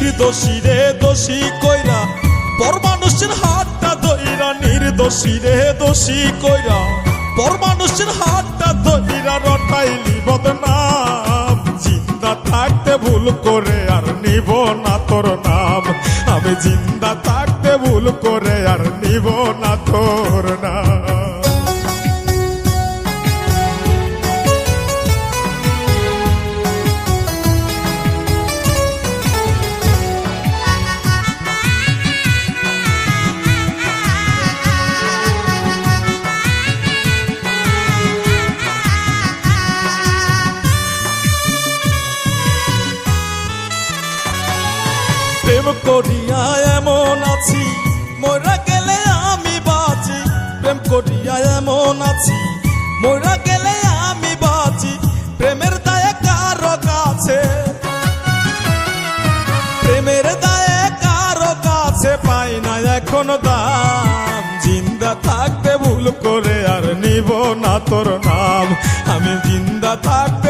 নির্দোষী রে দোষী কইরা পর মানুষের হাতটা ধইরা নির্দোষী রে দোষী কইরা পর মানুষের হাতটা ধইরা রটাইলি বদনাম। জিন্দা থাকতে ভুল করে আর নিব না তোর নাম। আমি জিন্দা থাকতে ভুল করে আর নিব না তোর নাম। প্রেম করিয়া এমন আছি। মোরা গেলে আমি বাঁচি। প্রেম করিয়া এমন আছি। মোরা গেলে আমি বাঁচি। প্রেমের দায়ে কারও কাছে। প্রেমের দায়ে কারও কাছে পাই না এখন দাম। জিন্দা থাকতে ভুল করে আর নিব না তোর নাম। আমি জিন্দা থাকতে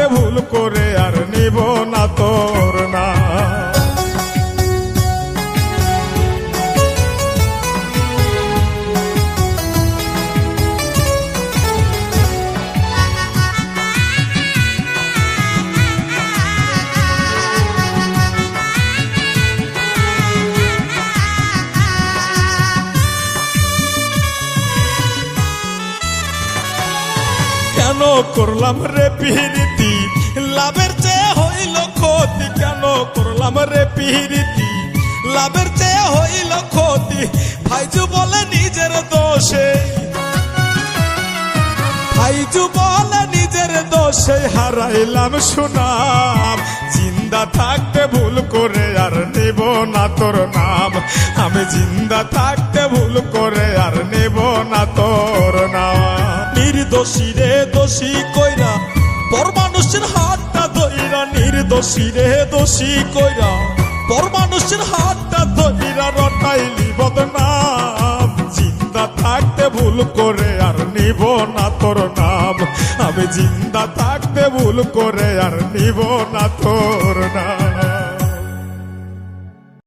কেন করলাম রে পিহিরিতি লাভের চেয়ে হইল ক্ষতি কেন করলাম রে পিরিতি? লাভের চেয়ে হইল ক্ষতি, ভাইজু বলে নিজের দোষে। ভাইজু বলে নিজের দোষে হারাইলাম সুনাম। জিন্দা থাকতে ভুল করে আর নেব না তোর নাম। আমি জিন্দা থাকতে ভুল করে আর নেব না তোর নির্দোষী রে, দোষী কইরা পর হাতটা ধইরা নির্দোষী রে, দোষী কইরা হাতটা রটাইলি বদনাম। জিন্দা থাকতে ভুল করে আর নিব না তোর নাম। আমি জিন্দা থাকতে ভুল করে আর নিব না তোর